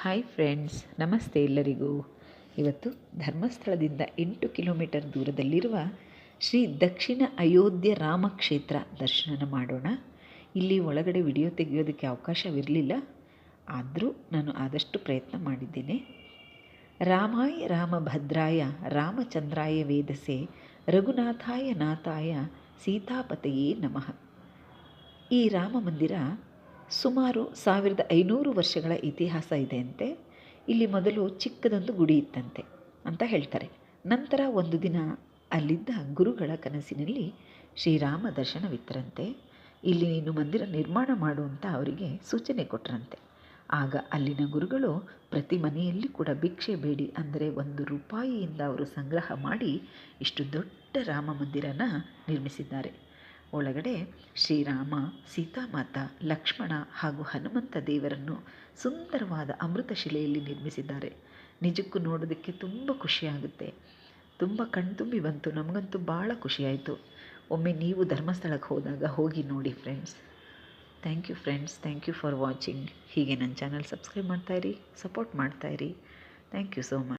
Hi friends, ನಮಸ್ತೆ ಎಲ್ಲರಿಗೂ. ಇವತ್ತು ಧರ್ಮಸ್ಥಳದಿಂದ ಎಂಟು ಕಿಲೋಮೀಟರ್ ದೂರದಲ್ಲಿರುವ ಶ್ರೀ ದಕ್ಷಿಣ ಅಯೋಧ್ಯೆ ರಾಮಕ್ಷೇತ್ರ ದರ್ಶನ ಮಾಡೋಣ. ಇಲ್ಲಿ ಒಳಗಡೆ ವಿಡಿಯೋ ತೆಗೆಯೋದಕ್ಕೆ ಅವಕಾಶವಿರಲಿಲ್ಲ, ಆದರೂ ನಾನು ಆದಷ್ಟು ಪ್ರಯತ್ನ ಮಾಡಿದ್ದೇನೆ. ರಾಮಾಯ ರಾಮಭದ್ರಾಯ ರಾಮಚಂದ್ರಾಯ ವೇದಸೆ ರಘುನಾಥಾಯ ನಾಥಾಯ ಸೀತಾಪತೆಯೇ ನಮಃ. ಈ ರಾಮ ಮಂದಿರ ಸುಮಾರು ಸಾವಿರದ ಐನೂರು ವರ್ಷಗಳ ಇತಿಹಾಸ ಇದೆಯಂತೆ. ಇಲ್ಲಿ ಮೊದಲು ಚಿಕ್ಕದೊಂದು ಗುಡಿ ಇತ್ತಂತೆ ಅಂತ ಹೇಳ್ತಾರೆ. ನಂತರ ಒಂದು ದಿನ ಅಲ್ಲಿದ್ದ ಗುರುಗಳ ಕನಸಿನಲ್ಲಿ ಶ್ರೀರಾಮ ದರ್ಶನವಿತ್ತರಂತೆ. ಇಲ್ಲಿ ನೀನು ಮಂದಿರ ನಿರ್ಮಾಣ ಮಾಡು ಅಂತ ಅವರಿಗೆ ಸೂಚನೆ ಕೊಟ್ಟರಂತೆ ಆಗ ಅಲ್ಲಿನ ಗುರುಗಳು ಪ್ರತಿ ಮನೆಯಲ್ಲಿ ಕೂಡ ಭಿಕ್ಷೆ ಬೇಡಿ ಅಂದರೆ ಒಂದು ರೂಪಾಯಿಯಿಂದ ಅವರು ಸಂಗ್ರಹ ಮಾಡಿ ಇಷ್ಟು ದೊಡ್ಡ ರಾಮ ಮಂದಿರನ ನಿರ್ಮಿಸಿದ್ದಾರೆ. ಒಳಗಡೆ ಶ್ರೀರಾಮ, ಸೀತಾಮಾತ, ಲಕ್ಷ್ಮಣ ಹಾಗೂ ಹನುಮಂತ ದೇವರನ್ನು ಸುಂದರವಾದ ಅಮೃತ ಶಿಲೆಯಲ್ಲಿ ನಿರ್ಮಿಸಿದ್ದಾರೆ. ನಿಜಕ್ಕೂ ನೋಡೋದಕ್ಕೆ ತುಂಬ ಖುಷಿಯಾಗುತ್ತೆ. ತುಂಬ ಕಣ್ತುಂಬಿ ಬಂತು. ನಮಗಂತೂ ಭಾಳ ಖುಷಿಯಾಯಿತು. ಒಮ್ಮೆ ನೀವು ಧರ್ಮಸ್ಥಳಕ್ಕೆ ಹೋದಾಗ ಹೋಗಿ ನೋಡಿ friends thank you friends thank you for watching ಹೀಗೆ ನನ್ನ ಚಾನಲ್ ಸಬ್ಸ್ಕ್ರೈಬ್ ಮಾಡ್ತಾಯಿರಿ ಸಪೋರ್ಟ್ ಮಾಡ್ತಾಯಿರಿ ಥ್ಯಾಂಕ್ ಯು ಸೋ ಮಚ್